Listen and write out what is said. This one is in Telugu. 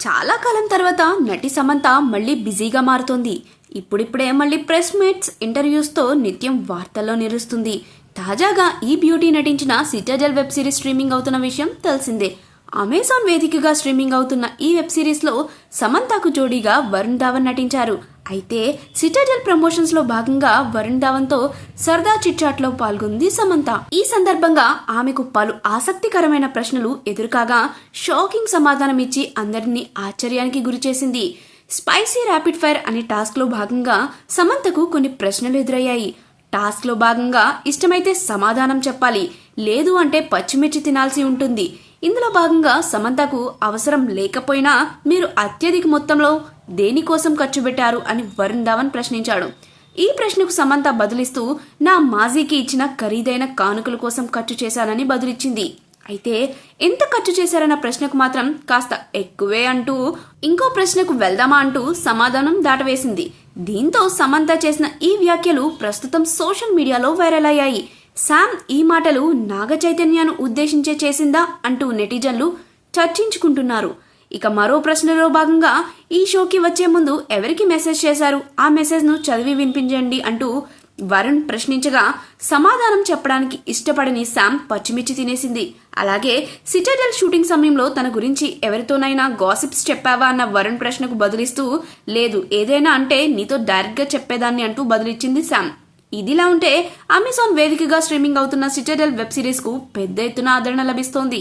చాలా కాలం తర్వాత నటి సమంత మళ్ళీ బిజీగా మారుతోంది. ఇప్పుడిప్పుడే మళ్ళీ ప్రెస్ మీట్స్ ఇంటర్వ్యూస్తో నిత్యం వార్తల్లో నిలుస్తుంది. తాజాగా ఈ బ్యూటీ నటించిన సిటాజల్ వెబ్ సిరీస్ స్ట్రీమింగ్ అవుతున్న విషయం తెలిసిందే. అమెజాన్ వేదికగా స్ట్రీమింగ్ అవుతున్న ఈ వెబ్ సిరీస్లో సమంతకు జోడీగా వరుణ్ ధావన్ నటించారు. అయితే సిటాజల్ ప్రమోషన్స్లో భాగంగా వరుణ్ ధావన్తో సరదా చిట్చాట్లో పాల్గొంది సమంత. ఈ సందర్భంగా ఆమెకు పలు ఆసక్తికరమైన ప్రశ్నలు ఎదురుకాగా షాకింగ్ సమాధానం ఇచ్చి అందరినీ ఆశ్చర్యానికి గురిచేసింది స్పైసీ ర్యాపిడ్ ఫైర్ అనే టాస్క్లో భాగంగా సమంతకు కొన్ని ప్రశ్నలు ఎదురయ్యాయి. టాస్క్లో భాగంగా ఇష్టమైతే సమాధానం చెప్పాలి లేదు అంటే పచ్చిమిర్చి తినాల్సి ఉంటుంది. ఇందులో భాగంగా సమంతకు అవసరం లేకపోయినా మీరు అత్యధిక మొత్తంలో దేనికోసం ఖర్చు పెట్టారు అని వరుణ్ ధావన్ ప్రశ్నించాడు. ఈ ప్రశ్నకు సమంత బదులిస్తూ నా మాజీకి ఇచ్చిన ఖరీదైన కానుకల కోసం ఖర్చు చేశానని బదులిచ్చింది. అయితే ఎంత ఖర్చు చేశారన్న ప్రశ్నకు మాత్రం కాస్త ఎక్కువే అంటూ ఇంకో ప్రశ్నకు వెళ్దామా అంటూ సమాధానం దాటవేసింది. దీంతో సమంత చేసిన ఈ వ్యాఖ్యలు ప్రస్తుతం సోషల్ మీడియాలో వైరల్ అయ్యాయి. శామ్ ఈ మాటలు నాగ చైతన్యాను ఉద్దేశించే చేసిందా అంటూ నెటిజన్లు చర్చించుకుంటున్నారు. ఇక మరో ప్రశ్నలో భాగంగా ఈ షోకి వచ్చే ముందు ఎవరికి మెసేజ్ చేశారు? ఆ మెసేజ్ను చదివి వినిపించండి అంటూ వరుణ్ ప్రశ్నించగా సమాధానం చెప్పడానికి ఇష్టపడని శామ్ పచ్చిమిర్చి తినేసింది. అలాగే సిటాడెల్ షూటింగ్ సమయంలో తన గురించి ఎవరితోనైనా గాసిప్స్ చెప్పావా అన్న వరుణ్ ప్రశ్నకు బదులిస్తూ లేదు ఏదైనా అంటే నీతో డైరెక్ట్గా చెప్పేదాన్ని అంటూ బదులిచ్చింది శామ్. ఇదిలా ఉంటే అమెజాన్ వేదికగా స్ట్రీమింగ్ అవుతున్న సిటాడెల్ వెబ్ సిరీస్కు పెద్ద ఎత్తున ఆదరణ లభిస్తోంది.